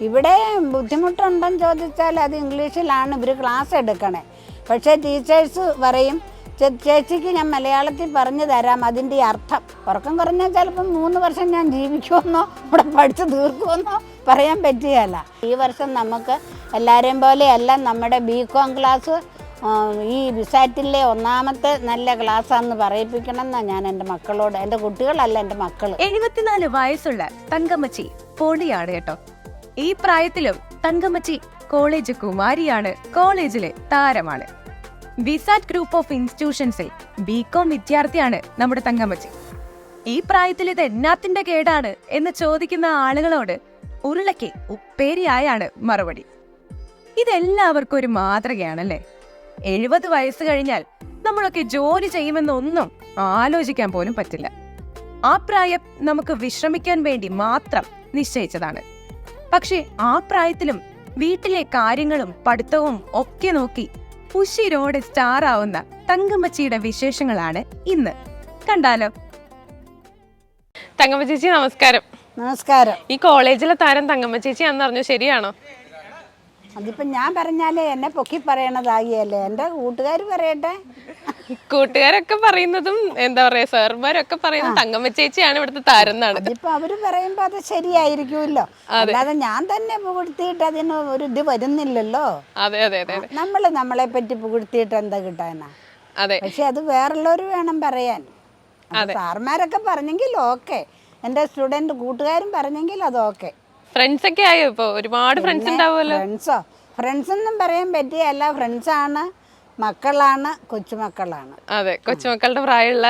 ഇവിടെ ബുദ്ധിമുട്ടുണ്ടെന്ന് ചോദിച്ചാൽ അത് ഇംഗ്ലീഷിലാണ്. ഇവർ ക്ലാസ് എടുക്കണേ. പക്ഷേ ടീച്ചേഴ്സ് പറയും "ചേ- ചേച്ചിക്ക് ഞാൻ മലയാളത്തിൽ പറഞ്ഞു തരാം അതിന്റെ അർത്ഥം. ഉറക്കം കുറഞ്ഞാൽ ചിലപ്പം മൂന്ന് വർഷം ഞാൻ ജീവിക്കുമെന്നോ ഇവിടെ പഠിച്ച് തീർക്കുമെന്നോ പറയാൻ പറ്റുകയല്ല. ഈ വർഷം നമുക്ക് എല്ലാവരെയും പോലെയല്ല നമ്മുടെ ബി കോം ക്ലാസ് ഈ വിസാറ്റിലെ ഒന്നാമത്തെ നല്ല ക്ലാസ്സാന്ന് പറയിപ്പിക്കണം എന്നാണ് ഞാൻ എന്റെ മക്കളോട് എന്റെ കുട്ടികളല്ല എന്റെ മക്കൾ എഴുപത്തിനാല് വയസ്സുള്ള തങ്കമ്മച്ചി പോണിയാണ് കേട്ടോ. ഈ പ്രായത്തിലും തങ്കമ്മച്ചി കോളേജ് കുമാരിയാണ്. കോളേജിലെ താരമാണ്. വിസാറ്റ് ഗ്രൂപ്പ് ഓഫ് ഇൻസ്റ്റിറ്റ്യൂഷൻസിൽ ബി കോം വിദ്യാർത്ഥിയാണ് നമ്മുടെ തങ്കമ്മച്ചി. ഈ പ്രായത്തിൽ ഇത് എന്നാത്തിന്റെ കേടാണ് എന്ന് ചോദിക്കുന്ന ആളുകളോട് ഉരുളയ്ക്ക് ഉപ്പേരിയായാണ് മറുപടി. ഇതെല്ലാവർക്കും ഒരു മാതൃകയാണല്ലേ? എഴുപത് വയസ്സ് കഴിഞ്ഞാൽ നമ്മളൊക്കെ ജോലി ചെയ്യുമെന്നൊന്നും ആലോചിക്കാൻ പോലും പറ്റില്ല. ആ പ്രായം നമുക്ക് വിശ്രമിക്കാൻ വേണ്ടി മാത്രം നിശ്ചയിച്ചതാണ്. പക്ഷേ ആ പ്രായത്തിലും വീട്ടിലെ കാര്യങ്ങളും പഠിത്തവും ഒക്കെ നോക്കി ഉശിരോടെ സ്റ്റാർ ആവുന്ന തങ്കമ്മച്ചിയുടെ വിശേഷങ്ങളാണ് ഇന്ന്. കണ്ടാലോ? തങ്കമ്മ ചേച്ചി നമസ്കാരം. നമസ്കാരം. ഈ കോളേജിലെ താരം തങ്കമ്മ ചേച്ചി എന്ന് പറഞ്ഞു ശരിയാണോ? അതിപ്പം ഞാൻ പറഞ്ഞാലേ എന്നെ പൊക്കി പറയണതാകിയല്ലേ. എന്റെ കൂട്ടുകാർ പറയട്ടെ. കൂട്ടുകാരൊക്കെ പറയുന്നതും എന്താ പറയാ സാർമാരൊക്കെ പറയുന്നത് തങ്കമ്മ ചേച്ചിയാണ് ഇവിടുത്തെ താരം എന്നാണ് അതിപ്പോ അവർ പറയുമ്പോ അത് ശരിയായിരിക്കുമല്ലോ. അല്ലാതെ ഞാൻ തന്നെ പുകഴ്ത്തിയിട്ട് അതിന് ഒരു ഇത് വരുന്നില്ലല്ലോ. അതെ അതെ അതെ നമ്മൾ നമ്മളെ പറ്റി പുകഴ്ത്തിയിട്ട് എന്താ കിട്ടാനാ? അതെ. പക്ഷെ അത് വേറുള്ളവര് വേണം പറയാൻ. സാർമാരൊക്കെ പറഞ്ഞെങ്കിൽ ഓക്കെ. എന്റെ സ്റ്റുഡന്റ് കൂട്ടുകാരും പറഞ്ഞെങ്കിൽ അത് ഓക്കെ. ഫ്രണ്ട്സ് ഒക്കെ ആയോ ഇപ്പൊ? ഒരുപാട് ഫ്രണ്ട്സ് ഉണ്ടാവുമല്ലോ. ഫ്രണ്ട്സോ ഫ്രണ്ട്സ് ഒന്നും പറയാൻ പറ്റിയല്ല ആണ്. മക്കളാണ് കൊച്ചുമക്കളാണ്. അതെ കൊച്ചുമക്കളുടെ പ്രായമുള്ള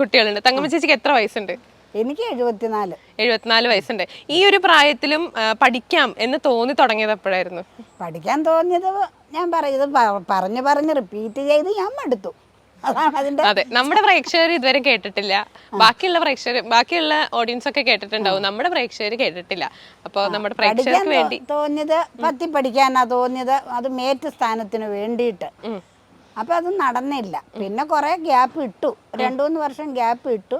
കുട്ടികളുണ്ട്. തങ്കമ്മ ചേച്ചിക്ക് എത്ര വയസ്സുണ്ട്? എനിക്ക് എഴുപത്തിനാല്. എഴുപത്തിനാല് വയസ്സുണ്ട്. ഈ ഒരു പ്രായത്തിലും പഠിക്കാം എന്ന് തോന്നി തുടങ്ങിയത് എപ്പോഴായിരുന്നു? പഠിക്കാൻ തോന്നിയത് ഞാൻ പറയുന്നത് പറഞ്ഞു പറഞ്ഞ് റിപ്പീറ്റ് ചെയ്ത് ഞാൻ മടുത്തു. അതാണ് അതെ നമ്മുടെ പ്രേക്ഷകർ ഇതുവരെ കേട്ടിട്ടില്ല. ബാക്കിയുള്ള പ്രേക്ഷകർ ബാക്കിയുള്ള ഓഡിയൻസ് ഒക്കെ കേട്ടിട്ടുണ്ടാവും. നമ്മുടെ പ്രേക്ഷകർ കേട്ടിട്ടില്ല. അപ്പോൾ നമ്മുടെ പ്രേക്ഷകർക്ക് വേണ്ടി. തോന്നിയത് പത്തി പഠിക്കാനാ തോന്നിയത് അത് മേറ്റ് സ്ഥാനത്തിന് വേണ്ടിയിട്ട്. അപ്പൊ അത് നടന്നില്ല. പിന്നെ കുറെ ഗ്യാപ്പ് ഇട്ടു. രണ്ടു മൂന്ന് വർഷം ഗ്യാപ്പ് ഇട്ടു.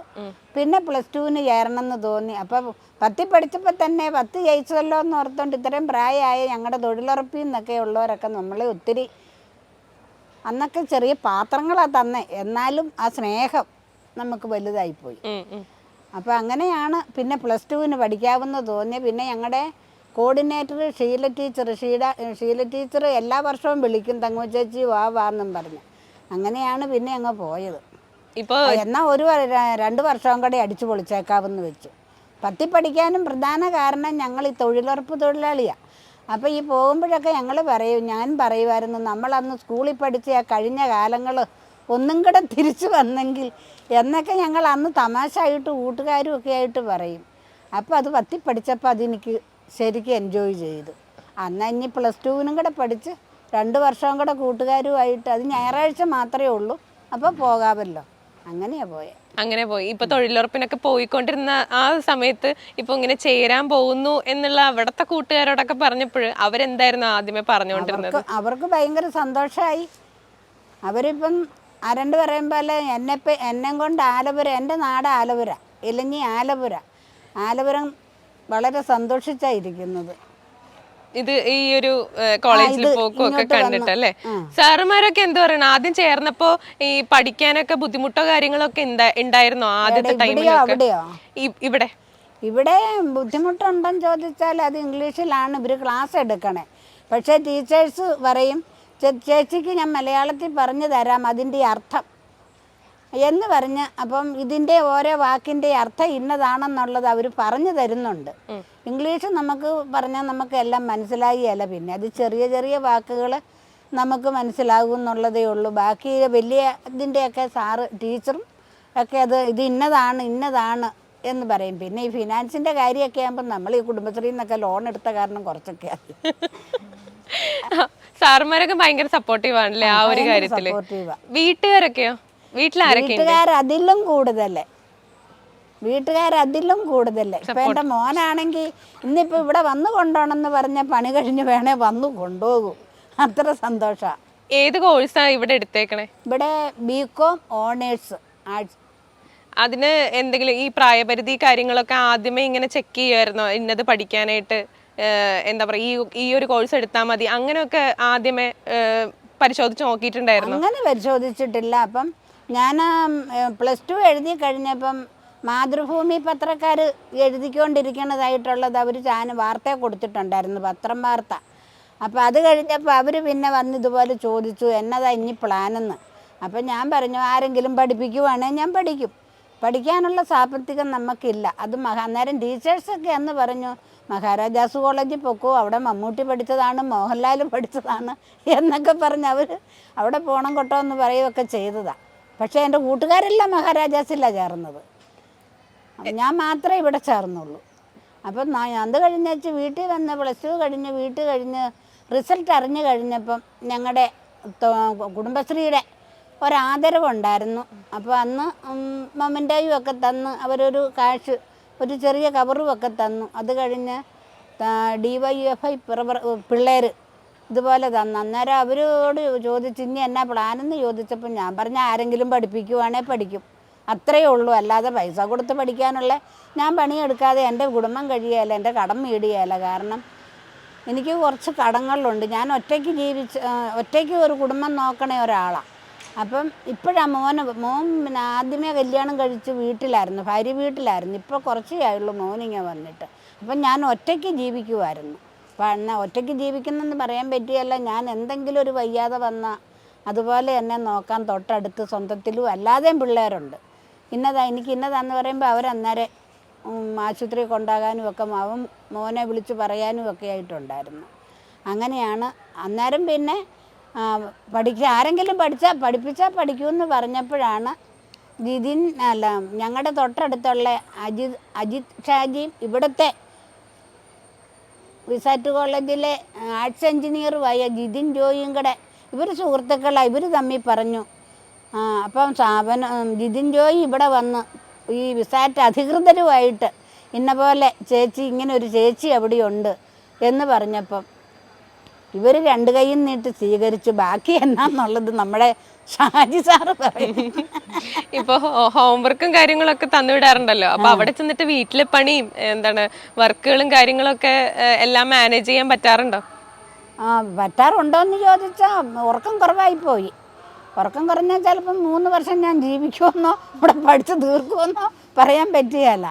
പിന്നെ പ്ലസ് ടുവിന് ചേരണം എന്ന് തോന്നി. അപ്പൊ പത്തി പഠിച്ചപ്പോ തന്നെ പത്ത് ജയിച്ചല്ലോ എന്ന് ഓർത്തോണ്ട് ഇത്രയും പ്രായമായ ഞങ്ങളുടെ തൊഴിലുറപ്പിൽ നിന്നൊക്കെ ഉള്ളവരൊക്കെ നമ്മളെ ഒത്തിരി അന്നൊക്കെ ചെറിയ പാത്രങ്ങളാണ് തന്നെ. എന്നാലും ആ സ്നേഹം നമുക്ക് വലുതായിപ്പോയി. അപ്പോൾ അങ്ങനെയാണ് പിന്നെ പ്ലസ് ടുവിന് പഠിക്കാവുന്ന തോന്നിയ പിന്നെ ഞങ്ങളുടെ coordinator Sheela teacher Sheela Sheela teacher എല്ലാ വർഷവും വിളിക്കും തങ്ങു ചേച്ചി വാ വാ എന്നും പറഞ്ഞ്. അങ്ങനെയാണ് പിന്നെ അങ്ങ് പോയത്. ഇപ്പൊ എന്നാൽ ഒരു രണ്ട് വർഷവും കൂടെ അടിച്ചു പൊളിച്ചേക്കാവെന്ന് വെച്ചു. പത്തി പഠിക്കാനും പ്രധാന കാരണം ഞങ്ങൾ ഈ തൊഴിലുറപ്പ് തൊഴിലാളിയാണ് അപ്പോൾ ഈ പോകുമ്പോഴൊക്കെ ഞങ്ങൾ പറയും ഞാൻ പറയുമായിരുന്നു നമ്മളന്ന് സ്കൂളിൽ പഠിച്ച ആ കഴിഞ്ഞ കാലങ്ങൾ ഒന്നും കൂടെ തിരിച്ചു വന്നെങ്കിൽ എന്നൊക്കെ ഞങ്ങൾ അന്ന് തമാശ ആയിട്ട് കൂട്ടുകാരും ഒക്കെ ആയിട്ട് പറയും. അപ്പോൾ അത് പത്തി പഠിച്ചപ്പോൾ അതെനിക്ക് ശരിക്കും എൻജോയ് ചെയ്തു. അന്ന് ഇനി പ്ലസ് ടുവിനും കൂടെ പഠിച്ച് രണ്ട് വർഷവും കൂടെ കൂട്ടുകാരുമായിട്ട് അത് ഞായറാഴ്ച മാത്രമേ ഉള്ളൂ അപ്പോൾ പോകാമല്ലോ. അങ്ങനെയാണ് പോയത് അങ്ങനെ പോയി. ഇപ്പൊ തൊഴിലുറപ്പിനൊക്കെ പോയിക്കൊണ്ടിരുന്ന ആ സമയത്ത് ഇപ്പൊ ഇങ്ങനെ ചേരാൻ പോകുന്നു എന്നുള്ള അവിടത്തെ കൂട്ടുകാരോടൊക്കെ പറഞ്ഞപ്പോൾ അവരെന്തായിരുന്നു ആദ്യമേ പറഞ്ഞുകൊണ്ടിരുന്നത്? അവർക്ക് ഭയങ്കര സന്തോഷമായി അവരിപ്പം അരണ്ട് പറയുമ്പോൾ എന്നെ എന്നെ കൊണ്ട് ആലപുര എന്റെ നാട് ആലപുര ഇലഞ്ഞി ആലപുര. ആലപുരം വളരെ സന്തോഷിച്ചായിരിക്കുന്നത് ഇത് ഈ ഒരു കോളേജിൽ പോക്കും ഒക്കെ കണ്ടിട്ടല്ലേ. സാറുമാരൊക്കെ എന്താ പറയണ? ആദ്യം ചേർന്നപ്പോ ഈ പഠിക്കാനൊക്കെ ബുദ്ധിമുട്ടോ കാര്യങ്ങളൊക്കെ ഉണ്ടാ- ഉണ്ടായിരുന്നോ ആദ്യത്തെ ടൈമിലൊക്കെ ഇവിടെ. ഇവിടെ ബുദ്ധിമുട്ടുണ്ടെന്ന് ചോദിച്ചാൽ അത് ഇംഗ്ലീഷിലാണ് ഇവർ ക്ലാസ് എടുക്കണേ. പക്ഷേ ടീച്ചേഴ്സ് പറയും "ചേ- ചേച്ചിക്ക് ഞാൻ മലയാളത്തിൽ പറഞ്ഞു തരാം അതിന്റെ അർത്ഥം. എന്ന് പറഞ്ഞ് അപ്പം ഇതിന്റെ ഓരോ വാക്കിന്റെ അർത്ഥം ഇന്നതാണെന്നുള്ളത് അവർ പറഞ്ഞു തരുന്നുണ്ട്. ഇംഗ്ലീഷ് നമുക്ക് പറഞ്ഞാൽ നമുക്ക് എല്ലാം മനസ്സിലാകിയല്ല പിന്നെ. അത് ചെറിയ ചെറിയ വാക്കുകൾ നമുക്ക് മനസ്സിലാകും എന്നുള്ളതേ ഉള്ളൂ. ബാക്കി വലിയ ഇതിന്റെയൊക്കെ സാറ് ടീച്ചറും ഒക്കെ അത് ഇത് ഇന്നതാണ് ഇന്നതാണ് എന്ന് പറയും. പിന്നെ ഈ ഫിനാൻസിന്റെ കാര്യമൊക്കെ ആകുമ്പോൾ നമ്മൾ ഈ കുടുംബശ്രീയിൽ നിന്നൊക്കെ ലോൺ എടുത്ത കാരണം കുറച്ചൊക്കെ സാറുമാരൊക്കെ ഭയങ്കര സപ്പോർട്ടീവ് ആണല്ലേ ആ ഒരു കാര്യത്തിൽ വീട്ടുകാരൊക്കെയോ? വീട്ടിലാരൊക്കെ അതിലും വീട്ടുകാരതിലും വീട്ടുകാർ അതിലും കൂടുതലേ. ഇപ്പൊ എന്റെ മോനാണെങ്കിൽ ഇന്നിപ്പോ ഇവിടെ വന്നു കൊണ്ടോണെന്ന് പറഞ്ഞ പണി കഴിഞ്ഞ് വേണേ വന്നു കൊണ്ടുപോകും അത്ര സന്തോഷമാണ് ഏത് കോഴ്സാ ഇവിടെ എടുത്തേക്കണേ? ഇവിടെ ബികോം ഓണേഴ്സ് ആർട്സ്. അതിന് എന്തെങ്കിലും ഈ പ്രായപരിധി കാര്യങ്ങളൊക്കെ ആദ്യമേ ഇങ്ങനെ ചെക്ക് ചെയ്യുമായിരുന്നോ ഇന്നത് പഠിക്കാനായിട്ട് എന്താ പറയുക ഈ ഈ ഒരു കോഴ്സ് എടുത്താൽ മതി. അങ്ങനെയൊക്കെ ആദ്യമേ പരിശോധിച്ച് നോക്കിയിട്ടുണ്ടായിരുന്നു? അങ്ങനെ പരിശോധിച്ചിട്ടില്ല. അപ്പം ഞാൻ പ്ലസ് ടു എഴുതി കഴിഞ്ഞപ്പം മാതൃഭൂമി പത്രക്കാർ എഴുതിക്കൊണ്ടിരിക്കണതായിട്ടുള്ളത് അവർ ചാന വാർത്ത കൊടുത്തിട്ടുണ്ടായിരുന്നു പത്രം വാർത്ത. അപ്പോൾ അത് കഴിഞ്ഞപ്പോൾ അവർ പിന്നെ വന്ന് ഇതുപോലെ ചോദിച്ചു എന്നതാ ഇനി പ്ലാനെന്ന്? അപ്പം ഞാൻ പറഞ്ഞു ആരെങ്കിലും പഠിപ്പിക്കുവാണെങ്കിൽ ഞാൻ പഠിക്കും. പഠിക്കാനുള്ള സാമ്പത്തികം നമുക്കില്ല. അത് മഹാ അന്നേരം ടീച്ചേഴ്സൊക്കെ എന്ന് പറഞ്ഞു മഹാരാജാസ് കോളേജിൽ പൊക്കോ അവിടെ മമ്മൂട്ടി പഠിച്ചതാണ് മോഹൻലാൽ പഠിച്ചതാണ് എന്നൊക്കെ പറഞ്ഞ് അവർ അവിടെ പോകണം കൊട്ടോ എന്ന് പറയുകയൊക്കെ ചെയ്തതാണ് പക്ഷേ എന്റെ കൂട്ടുകാരെല്ലാം മഹാരാജാസിലാണ് ചേർന്നത്. ഞാൻ മാത്രമേ ഇവിടെ ചേർന്നുള്ളൂ. അപ്പം അത് കഴിഞ്ഞേച്ച് വീട്ടിൽ വന്ന് പ്ലസ് ടു കഴിഞ്ഞ് വീട്ടിൽ കഴിഞ്ഞ് റിസൾട്ട് അറിഞ്ഞു കഴിഞ്ഞപ്പം ഞങ്ങളുടെ കുടുംബശ്രീയുടെ ഒരാദരവുണ്ടായിരുന്നു. അപ്പോൾ അന്ന് മമ്മന്റെയും ഒക്കെ തന്ന് അവരൊരു കാശ് ഒരു ചെറിയ കവറും ഒക്കെ തന്നു. അത് കഴിഞ്ഞ് ഡി വൈ എഫ് ഐ പിള്ളേർ ഇതുപോലെ തന്നു. അന്നേരം അവരോട് ചോദിച്ചു ഇനി എന്നാ പ്ലാനെന്ന് ചോദിച്ചപ്പോൾ ഞാൻ പറഞ്ഞ ആരെങ്കിലും പഠിപ്പിക്കുവാണേൽ പഠിക്കും. അത്രയേ ഉള്ളൂ. അല്ലാതെ പൈസ കൊടുത്ത് പഠിക്കാനുള്ള ഞാൻ പണിയെടുക്കാതെ എന്റെ കുടുംബം കഴിയുകയില്ല എന്റെ കടം വീടുകയില്ല. കാരണം എനിക്ക് കുറച്ച് കടങ്ങളുണ്ട്. ഞാൻ ഒറ്റയ്ക്ക് ജീവിച്ച് ഒറ്റയ്ക്ക് ഒരു കുടുംബം നോക്കണ ഒരാളാണ് അപ്പം ഇപ്പോഴാണ് മോന് മോൻ പിന്നെ ആദ്യമേ കല്യാണം കഴിച്ച് വീട്ടിലായിരുന്നു ഭാര്യ വീട്ടിലായിരുന്നു. ഇപ്പോൾ കുറച്ചേ ആയുള്ളൂ മോനിങ്ങനെ വന്നിട്ട്. അപ്പം ഞാൻ ഒറ്റയ്ക്ക് ജീവിക്കുമായിരുന്നു അപ്പം എന്നാൽ ഒറ്റയ്ക്ക് ജീവിക്കുന്നെന്ന് പറയാൻ പറ്റിയല്ല. ഞാൻ എന്തെങ്കിലും ഒരു വയ്യാതെ വന്ന അതുപോലെ എന്നെ നോക്കാൻ തൊട്ടടുത്ത് സ്വന്തത്തിലും അല്ലാതെയും പിള്ളേരുണ്ട്. ഇന്നതാ എനിക്ക് ഇന്നതാന്ന് പറയുമ്പോൾ അവരന്നേരം ആശുപത്രി കൊണ്ടാകാനും ഒക്കെ അവൻ മോനെ വിളിച്ച് പറയാനും ഒക്കെ ആയിട്ടുണ്ടായിരുന്നു. അങ്ങനെയാണ്. അന്നേരം പിന്നെ പഠിക്ക ആരെങ്കിലും പഠിച്ചാൽ പഠിപ്പിച്ചാൽ പഠിക്കുമെന്ന് പറഞ്ഞപ്പോഴാണ് ജിതിൻ അല്ല ഞങ്ങളുടെ തൊട്ടടുത്തുള്ള അജിത് അജിത് ഷാജിയും ഇവിടുത്തെ വിസാറ്റ് കോളേജിലെ ആർട്സ് എഞ്ചിനീയറുമായ ജിതിൻ ജോയിയും കൂടെ. ഇവർ സുഹൃത്തുക്കളാണ് ഇവർ തമ്മിൽ പറഞ്ഞു. അപ്പം സ്ഥാപന ജിതിൻ ജോയി ഇവിടെ വന്ന് ഈ വിസാറ്റ് അധികൃതരുമായിട്ട് ഇന്ന പോലെ ചേച്ചി ഇങ്ങനെ ഒരു ചേച്ചി അവിടെയുണ്ട് എന്ന് പറഞ്ഞപ്പം ഇവർ രണ്ട് കൈയും നീട്ടി സ്വീകരിച്ചു ബാക്കി എന്നാന്നുള്ളത് നമ്മുടെ ഷാജി സാറ് പറയും. ഇപ്പൊ ഹോംവർക്കും കാര്യങ്ങളൊക്കെ തന്നുവിടാറുണ്ടല്ലോ. അപ്പൊ അവിടെ ചെന്നിട്ട് വീട്ടിലെ പണിയും എന്താണ് വർക്കുകളും കാര്യങ്ങളൊക്കെ എല്ലാം മാനേജ് ചെയ്യാൻ പറ്റാറുണ്ടോ? ആ പറ്റാറുണ്ടോയെന്ന് ചോദിച്ചാൽ ഉറക്കം കുറവായി പോയി ഉറക്കം കുറഞ്ഞാൽ ചിലപ്പം മൂന്ന് വർഷം ഞാൻ ജീവിക്കുമെന്നോ ഇവിടെ പഠിച്ചു തീർക്കുമെന്നോ പറയാൻ പറ്റുകയല്ല.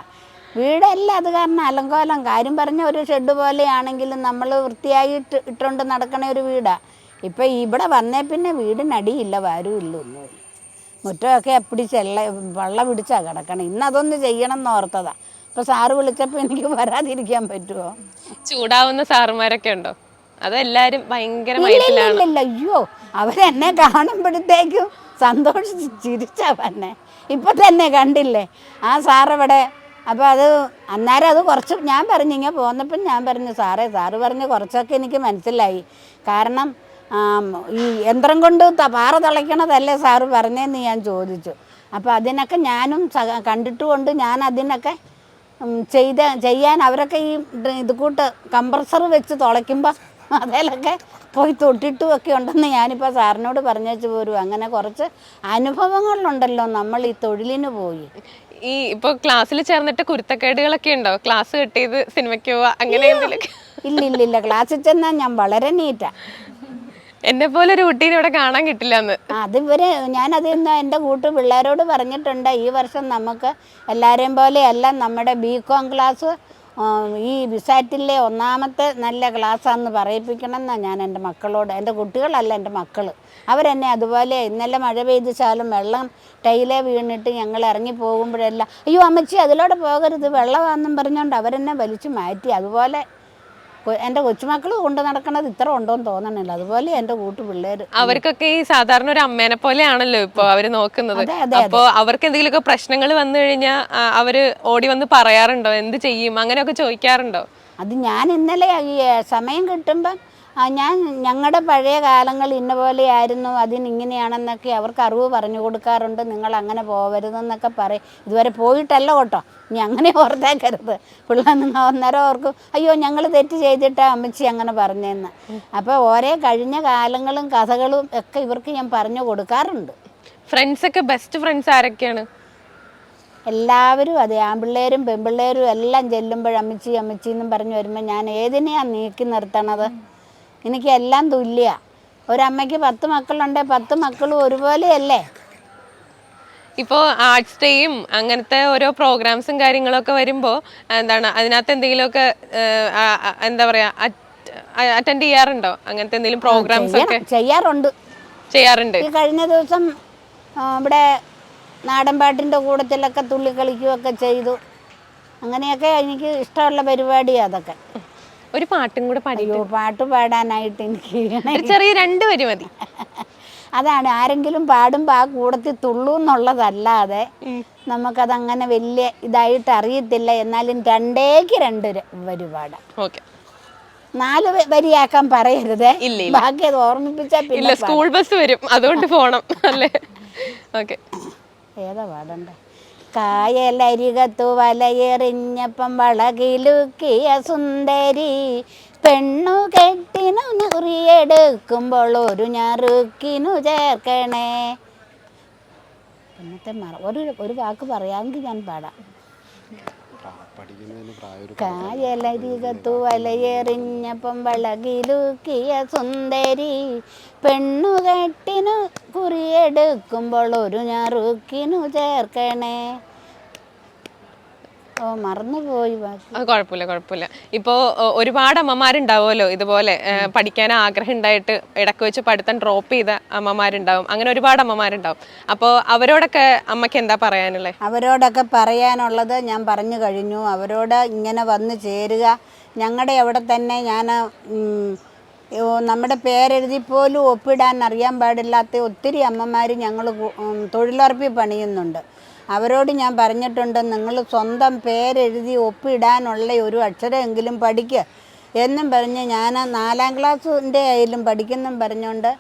വീടല്ല അത് കാരണം അലങ്കോലം. കാര്യം പറഞ്ഞ ഒരു ഷെഡ് പോലെയാണെങ്കിലും നമ്മൾ വൃത്തിയായി ഇട്ട് ഇട്ടുകൊണ്ട് നടക്കണ ഒരു വീടാണ് ഇപ്പം ഇവിടെ വന്നേ പിന്നെ വീടിനടിയില്ല വരുമില്ല ഒന്നുമില്ല മുറ്റമൊക്കെ എപ്പിടി ചെള്ള വെള്ളം പിടിച്ചാണ് കിടക്കണം. ഇന്ന് അതൊന്ന് ചെയ്യണം എന്ന് ഓർത്തതാ. അപ്പോൾ സാറ് വിളിച്ചപ്പോൾ എനിക്ക് വരാതിരിക്കാൻ പറ്റുമോ ചൂടാവുന്ന സാറുമാരൊക്കെ ഉണ്ടോ? അതെല്ലാരും ഭയങ്കര അയ്യോ അവരെന്നെ കാണുമ്പോഴത്തേക്കും സന്തോഷിച്ച് ചിരിച്ചാ തന്നെ ഇപ്പൊ തന്നെ കണ്ടില്ലേ? ആ സാറവിടെ അപ്പോൾ അത് അന്നേരം അത് കുറച്ച് ഞാൻ പറഞ്ഞു ഇങ്ങനെ പോന്നപ്പം ഞാൻ പറഞ്ഞു സാറേ സാറ് പറഞ്ഞ് കുറച്ചൊക്കെ എനിക്ക് മനസ്സിലായി. കാരണം ഈ യന്ത്രം കൊണ്ട് പാറ തിളയ്ക്കണതല്ലേ സാറ് പറഞ്ഞതെന്ന് ഞാൻ ചോദിച്ചു. അപ്പോൾ അതിനൊക്കെ ഞാനും കണ്ടിട്ടുമുണ്ട് ഞാൻ അതിനൊക്കെ ചെയ്ത ചെയ്യാൻ അവരൊക്കെ ഈ ഇത് കൂട്ട് കംപ്രസർ വെച്ച് തുളയ്ക്കുമ്പോൾ അതിലൊക്കെ പോയി തൊട്ടിട്ടും ഒക്കെ ഉണ്ടെന്ന് ഞാനിപ്പോൾ സാറിനോട് പറഞ്ഞു പോരും. അങ്ങനെ കുറച്ച് അനുഭവങ്ങളുണ്ടല്ലോ നമ്മൾ ഈ തൊഴിലിന് പോയി. ഈ ഇപ്പോൾ ക്ലാസ്സിൽ ചേർന്നിട്ട് കുരുത്തക്കേടുകളൊക്കെ ഉണ്ടോ? ക്ലാസ് കിട്ടിയത് സിനിമയ്ക്ക് പോവാ അങ്ങനെ ഇല്ല. ഇല്ല ഇല്ല ക്ലാസ്സിൽ ചെന്നാൽ ഞാൻ വളരെ നീറ്റാ. എന്നെ പോലെ ഒരു കുട്ടീനെ ഇവിടെ കാണാൻ കിട്ടില്ല എന്ന് അതിവരെ ഞാനത് ഇന്ന് എന്റെ കൂട്ടു പിള്ളേരോട് പറഞ്ഞിട്ടുണ്ട്. ഈ വർഷം നമുക്ക് എല്ലാവരെയും പോലെയല്ല നമ്മുടെ ബി കോം ക്ലാസ് ഈ വിസാറ്റിലെ ഒന്നാമത്തെ നല്ല ക്ലാസ്സാന്ന് പറയിപ്പിക്കണം എന്നാണ് ഞാൻ എന്റെ മക്കളോട്. എന്റെ കുട്ടികളല്ല എന്റെ മക്കൾ അവരെന്നെ അതുപോലെ ഇന്നലെ മഴ പെയ്തിച്ചാലും വെള്ളം ടൈലെ വീണിട്ട് ഞങ്ങൾ ഇറങ്ങി പോകുമ്പോഴെല്ലാം അയ്യോ അമ്മച്ചി അതിലൂടെ പോകരുത് വെള്ളമാണെന്നും പറഞ്ഞുകൊണ്ട് അവരെന്നെ വലിച്ചു മാറ്റി. അതുപോലെ എന്റെ കൊച്ചുമക്കൾ കൊണ്ട് നടക്കണത് ഇത്ര ഉണ്ടോയെന്ന് തോന്നണില്ല. അതുപോലെ എന്റെ കൂട്ടു പിള്ളേർ അവർക്കൊക്കെ ഈ സാധാരണ ഒരു അമ്മേനെ പോലെയാണല്ലോ ഇപ്പൊ അവർ നോക്കുന്നത്. അപ്പോ അവർക്ക് എന്തെങ്കിലുമൊക്കെ പ്രശ്നങ്ങൾ വന്നു കഴിഞ്ഞാൽ അവർ ഓടി വന്ന് പറയാറുണ്ടോ? എന്ത് ചെയ്യും? അങ്ങനെയൊക്കെ ചോദിക്കാറുണ്ടോ? അത് ഞാൻ ഇന്നലെ ഈ സമയം കിട്ടുമ്പം ഞാൻ ഞങ്ങളുടെ പഴയ കാലങ്ങൾ ഇന്ന പോലെയായിരുന്നു അതിനിങ്ങനെയാണെന്നൊക്കെ അവർക്ക് അറിവ് പറഞ്ഞു കൊടുക്കാറുണ്ട്. നിങ്ങൾ അങ്ങനെ പോകരുതെന്നൊക്കെ പറയും. ഇതുവരെ പോയിട്ടല്ല കേട്ടോ. ഇനി അങ്ങനെ ഓർത്തേക്കരുത് പിള്ളേർ നിങ്ങൾ അന്നേരം ഓർക്കും അയ്യോ ഞങ്ങൾ തെറ്റ് ചെയ്തിട്ടാ അമ്മച്ചി അങ്ങനെ പറഞ്ഞതെന്ന് അപ്പോൾ ഓരോ കഴിഞ്ഞ കാലങ്ങളും കഥകളും ഒക്കെ ഇവർക്ക് ഞാൻ പറഞ്ഞു കൊടുക്കാറുണ്ട്. ഫ്രണ്ട്സ് ഒക്കെ ബെസ്റ്റ് ഫ്രണ്ട്സ് ആരൊക്കെയാണ്? എല്ലാവരും അതെ. ആൺപിള്ളേരും പെൺപിള്ളേരും എല്ലാം ചെല്ലുമ്പോൾ അമ്മച്ചി അമ്മച്ചി എന്നും പറഞ്ഞു വരുമ്പോൾ ഞാൻ ഏതിനെയാണ് നീക്കി നിർത്തണത്? എനിക്ക് എല്ലാം തുല്യ. ഒരമ്മയ്ക്ക് പത്ത് മക്കളുണ്ട് പത്ത് മക്കളും ഒരുപോലെയല്ലേ? ഇപ്പോൾ ആർട്സ് ഡേയും അങ്ങനത്തെ ഓരോ പ്രോഗ്രാംസും കാര്യങ്ങളൊക്കെ വരുമ്പോൾ എന്താണ് അതിനകത്ത് എന്തെങ്കിലുമൊക്കെ എന്താ പറയാ അറ്റൻഡ് ചെയ്യാറുണ്ടോ? അങ്ങനത്തെ എന്തെങ്കിലും പ്രോഗ്രാംസ് ഒക്കെ? ചെയ്യാറുണ്ട്. ചെയ്യാറുണ്ട്. ഈ കഴിഞ്ഞ ദിവസം ഇവിടെ നാടൻപാട്ടിന്റെ കൂടത്തിലൊക്കെ തുള്ളി കളിക്കുകയൊക്കെ ചെയ്തു. അങ്ങനെയൊക്കെ എനിക്ക് ഇഷ്ടമുള്ള പരിപാടിയാണ് അതൊക്കെ. ഒരു പാട്ടും കൂടെ പാടിയോ പാട്ട് പാടാനായിട്ട് എനിക്ക് ചെറിയ രണ്ട് വരി മതി. അതാണ് ആരെങ്കിലും പാടുമ്പോൾ ആ കൂടത്തിൽ തുള്ളൂ എന്നുള്ളതല്ലാതെ നമുക്കതങ്ങനെ വലിയ ഇതായിട്ട് അറിയത്തില്ല. എന്നാലും രണ്ടേക്ക് രണ്ട് വരി പാടാം. ഓക്കെ. നാല് വരിയാക്കാൻ പറയരുത്. ബാക്കി അത് ഓർമ്മിപ്പിച്ചാൽ പിന്നെ സ്കൂൾ ബസ് വരും. അതുകൊണ്ട് പോണം. അല്ലേ? ഓക്കെ. ഏതാ പാടണ്ടേ? കായലരികത്തു വലയെറിഞ്ഞപ്പം വളകിലുക്കിയ സുന്ദരി പെണ്ണു കെട്ടിനു ഞുറിയെടുക്കുമ്പോൾ ഒരു ഞറുക്കിനു ചേർക്കണേ. ഇന്നത്തെ മറ ഒരു ഒരു വാക്ക് പറയാമെങ്കിൽ ഞാൻ പാടാം. കായലരികത്തു വലയെറിഞ്ഞപ്പം വളകിലുക്കിയ സുന്ദരി പെണ്ണുകെട്ടിനു കുറിയെടുക്കുമ്പോൾ ഒരു ഞറുക്കിനു ചേർക്കണേ. ഓ മറന്നുപോയി ബാക്കി. അത് കുഴപ്പമില്ല കുഴപ്പമില്ല. ഇപ്പോൾ ഒരുപാട് അമ്മമാരുണ്ടാവുമല്ലോ ഇതുപോലെ ഏഹ്, പഠിക്കാൻ ആഗ്രഹം ഉണ്ടായിട്ട് ഇടയ്ക്ക് വെച്ച് പഠിത്തം ഡ്രോപ്പ് ചെയ്ത അമ്മമാരുണ്ടാവും. അങ്ങനെ ഒരുപാട് അമ്മമാരുണ്ടാവും. അപ്പോൾ അവരോടൊക്കെ അമ്മയ്ക്ക് എന്താ പറയാനുള്ളത് അവരോടൊക്കെ പറയാനുള്ളത് ഞാൻ പറഞ്ഞു കഴിഞ്ഞു. അവരോട് ഇങ്ങനെ വന്ന് ചേരുക. ഞങ്ങളുടെ അവിടെ തന്നെ ഞാൻ ഉം, നമ്മുടെ പേരെഴുതി പോലും ഒപ്പിടാൻ അറിയാൻ പാടില്ലാത്ത ഒത്തിരി അമ്മമാർ ഞങ്ങൾ തൊഴിലുറപ്പിൽ പണിയുന്നുണ്ട്. അവരോട് ഞാൻ പറഞ്ഞിട്ടുണ്ട് നിങ്ങൾ സ്വന്തം പേരെഴുതി ഒപ്പിടാനുള്ള ഒരു അക്ഷരമെങ്കിലും പഠിക്കുക എന്നും പറഞ്ഞ് ഞാൻ നാലാം ക്ലാസ്സിന്റെ ആയാലും പഠിക്കുന്നും പറഞ്ഞുകൊണ്ട്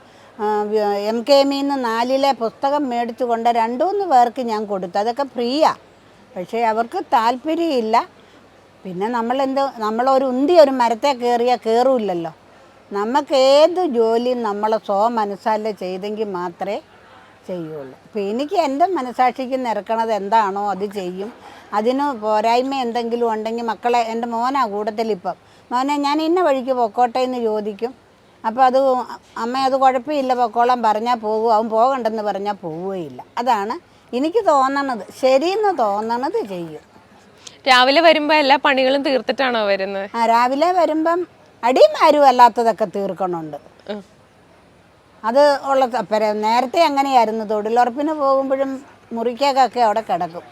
എം കെ എമ്മിൽ നിന്ന് നാലിലെ പുസ്തകം മേടിച്ചു കൊണ്ട് രണ്ടു മൂന്ന് പേർക്ക് ഞാൻ കൊടുത്തു. അതൊക്കെ ഫ്രീയാണ് പക്ഷേ അവർക്ക് താല്പര്യമില്ല. പിന്നെ നമ്മളെന്ത് നമ്മളൊരു ഉന്തി ഒരു മരത്തെ കയറിയാൽ കയറൂല്ലല്ലോ. നമുക്ക് ഏത് ജോലിയും നമ്മളെ സ്വ മനസ്സാലെ ചെയ്തെങ്കിൽ മാത്രമേ ചെയ്യുള്ളൂ. അപ്പോൾ എനിക്ക് എന്റെ മനസാക്ഷിക്ക് നിരക്കണത് എന്താണോ അത് ചെയ്യും. അതിന് പോരായ്മ എന്തെങ്കിലും ഉണ്ടെങ്കിൽ മക്കളെ എന്റെ മോനാ കൂട്ടത്തിലിപ്പം മോനെ ഞാൻ ഇന്ന വഴിക്ക് പൊക്കോട്ടെ എന്ന് ചോദിക്കും. അപ്പോൾ അത് അമ്മ അത് കുഴപ്പമില്ല പൊക്കോളം പറഞ്ഞാൽ പോകും അവൻ പോകണ്ടെന്ന് പറഞ്ഞാൽ പോവുകയില്ല. അതാണ് എനിക്ക് തോന്നണത്. ശരിയെന്ന് തോന്നണത് ചെയ്യും. രാവിലെ വരുമ്പോൾ എല്ലാ പണികളും തീർത്തിട്ടാണോ വരുന്നത്? ആ രാവിലെ വരുമ്പം അടിയും ആരും അല്ലാത്തതൊക്കെ തീർക്കണുണ്ട്. അത് ഉള്ള പര- നേരത്തെ അങ്ങനെയായിരുന്നു. തൊഴിലുറപ്പിന് പോകുമ്പോഴും മുറിക്കകൊക്കെ അവിടെ കിടക്കും.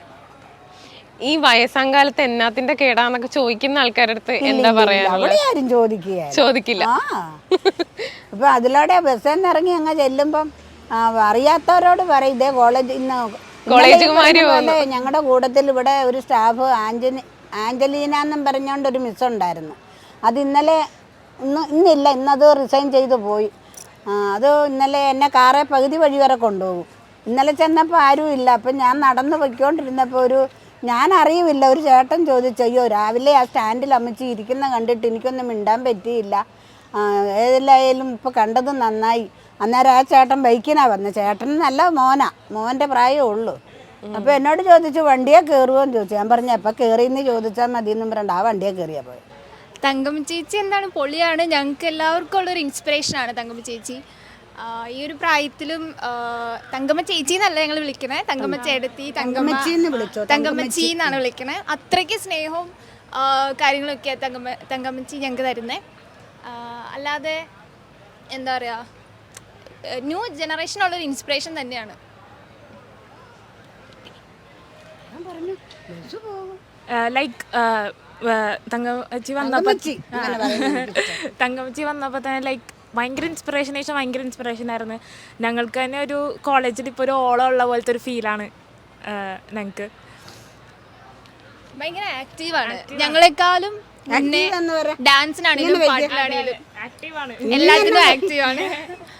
ഈ വയസ്സാം കാലത്ത് എന്നാത്തിന്റെ കേടാന്നൊക്കെ ചോദിക്കുന്ന ആൾക്കാരുടെ അടുത്ത് എന്താ പറയാ അവിടെ ആരും ചോദിക്കുക ചോദിക്കില്ല. ആ. അപ്പൊ അതിലൂടെ ബസ്സിൽ നിന്ന് ഇറങ്ങി അങ്ങ് ചെല്ലുമ്പം ആ, അറിയാത്തവരോട് പറയും ഇതേ കോളേജ് ഇന്ന് കോളേജ് കുമാരി ഞങ്ങളുടെ കൂട്ടത്തിൽ ഇവിടെ ഒരു സ്റ്റാഫ് ആഞ്ചലി ആഞ്ചലീന എന്നും പറഞ്ഞുകൊണ്ട് ഒരു മിസ് ഉണ്ടായിരുന്നു അത് ഇന്നലെ ഇന്ന് ഇന്നില്ല ഇന്നത് റിസൈൻ ചെയ്തു പോയി. അത് ഇന്നലെ എന്നെ കാറെ പകുതി വഴി വരെ കൊണ്ടുപോകും. ഇന്നലെ ചെന്നപ്പോൾ ആരും ഇല്ല. അപ്പം ഞാൻ നടന്ന് പൊയ്ക്കൊണ്ടിരുന്നപ്പോൾ ഒരു ഞാൻ അറിയില്ല. ഒരു ചേട്ടൻ ചോദിച്ചു അയ്യോ രാവിലെ ആ സ്റ്റാൻഡിൽ അമ്മച്ചി ഇരിക്കുന്ന കണ്ടിട്ട് എനിക്കൊന്നും മിണ്ടാൻ പറ്റിയില്ല. ഏതിലായാലും ഇപ്പോൾ കണ്ടത് നന്നായി. അന്നേരം ആ ചേട്ടൻ ബൈക്കിനാണ് വന്നത് ചേട്ടൻ നല്ല മോനാ. മോന്റെ പ്രായമേ ഉള്ളൂ. അപ്പോൾ എന്നോട് ചോദിച്ചു വണ്ടിയെ കയറുമോ എന്ന് ചോദിച്ചു. ഞാൻ പറഞ്ഞു എപ്പോൾ കയറിയെന്ന് ചോദിച്ചാൽ മതി എന്നും പറഞ്ഞിട്ട് ആ വണ്ടിയെ കയറിയാൽ പോയത് തങ്കമ്മ ചേച്ചി എന്താണ് പൊളിയാണ്? ഞങ്ങൾക്ക് എല്ലാവർക്കും ഉള്ളൊരു ഇൻസ്പിറേഷനാണ് തങ്കമ്മ ചേച്ചി. ഈ ഒരു പ്രായത്തിലും തങ്കമ്മ ചേച്ചി എന്നല്ല ഞങ്ങൾ വിളിക്കണേ. തങ്കമ്മ ചേട്ടത്തി തങ്കമ്മ വിളിച്ചോ, തങ്കമ്മച്ചി എന്നാണ് വിളിക്കണേ. അത്രയ്ക്ക് സ്നേഹവും കാര്യങ്ങളൊക്കെ തങ്കമ്മ തങ്കമ്മച്ചി ഞങ്ങൾക്ക് തരുന്നേ. അല്ലാതെ എന്താ പറയുക ന്യൂ ജനറേഷനുള്ളൊരു ഇൻസ്പിറേഷൻ തന്നെയാണ്. ഞാൻ പറഞ്ഞു തങ്കമ്മച്ചി അങ്ങനെ പറയുന്നത് വന്നപ്പോ തങ്കമ്മച്ചി വന്നപ്പോൾ തന്നെ ലൈക്ക് ഭയങ്കര ഇൻസ്പിറേഷൻ ആയിട്ട് ഭയങ്കര ഇൻസ്പിറേഷൻ ആയിരുന്നു. ഞങ്ങൾക്ക് തന്നെ ഒരു കോളേജിൽ ഇപ്പോൾ ഒരു ഓളം ഉള്ള പോലത്തെ ഒരു ഫീലാണ് ഞങ്ങൾക്ക് ഭയങ്കര ആക്റ്റീവാണ് ഞങ്ങളെക്കാളും. ഡാൻസിനാണെങ്കിലും പാട്ടിലാണെങ്കിലും ആക്റ്റീവാണ് എല്ലാത്തിനും ആക്റ്റീവാണ്